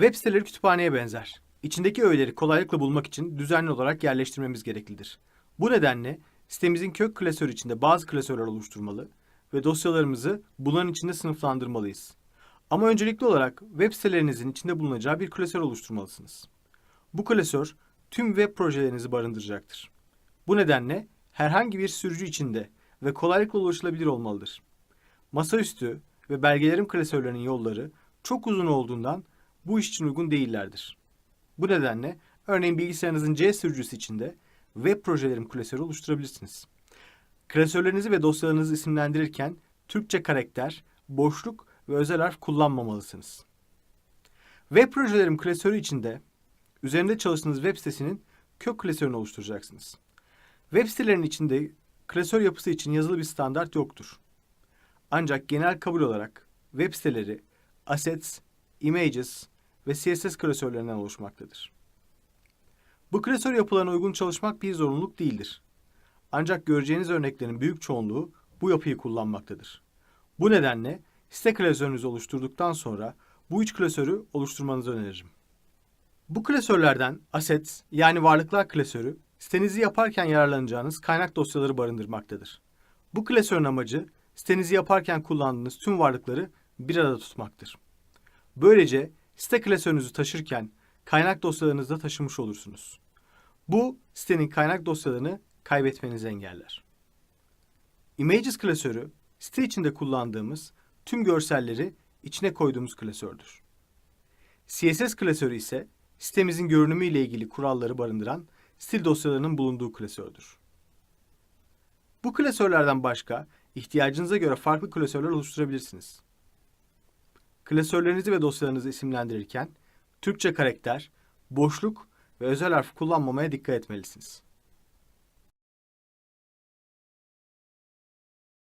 Web siteleri kütüphaneye benzer. İçindeki öğeleri kolaylıkla bulmak için düzenli olarak yerleştirmemiz gereklidir. Bu nedenle sitemizin kök klasörü içinde bazı klasörler oluşturmalı ve dosyalarımızı bunların içinde sınıflandırmalıyız. Ama öncelikli olarak web sitelerinizin içinde bulunacağı bir klasör oluşturmalısınız. Bu klasör tüm web projelerinizi barındıracaktır. Bu nedenle herhangi bir sürücü içinde ve kolaylıkla ulaşılabilir olmalıdır. Masaüstü ve belgelerim klasörlerinin yolları çok uzun olduğundan bu iş için uygun değillerdir. Bu nedenle örneğin bilgisayarınızın C sürücüsü içinde web projelerim klasörü oluşturabilirsiniz. Klasörlerinizi ve dosyalarınızı isimlendirirken Türkçe karakter, boşluk ve özel harf kullanmamalısınız. Web projelerim klasörü içinde üzerinde çalıştığınız web sitesinin kök klasörünü oluşturacaksınız. Web sitelerinin içinde klasör yapısı için yazılı bir standart yoktur. Ancak genel kabul olarak web siteleri assets, images ve CSS klasörlerinden oluşmaktadır. Bu klasör yapılarına uygun çalışmak bir zorunluluk değildir. Ancak göreceğiniz örneklerin büyük çoğunluğu bu yapıyı kullanmaktadır. Bu nedenle site klasörünüzü oluşturduktan sonra bu üç klasörü oluşturmanızı öneririm. Bu klasörlerden assets yani varlıklar klasörü sitenizi yaparken yararlanacağınız kaynak dosyaları barındırmaktadır. Bu klasörün amacı sitenizi yaparken kullandığınız tüm varlıkları bir arada tutmaktır. Böylece site klasörünüzü taşırken kaynak dosyalarınızı da taşımış olursunuz. Bu sitenin kaynak dosyalarını kaybetmenizi engeller. Images klasörü site içinde kullandığımız tüm görselleri içine koyduğumuz klasördür. CSS klasörü ise sitemizin görünümü ile ilgili kuralları barındıran stil dosyalarının bulunduğu klasördür. Bu klasörlerden başka ihtiyacınıza göre farklı klasörler oluşturabilirsiniz. Klasörlerinizi ve dosyalarınızı isimlendirirken Türkçe karakter, boşluk ve özel harf kullanmamaya dikkat etmelisiniz.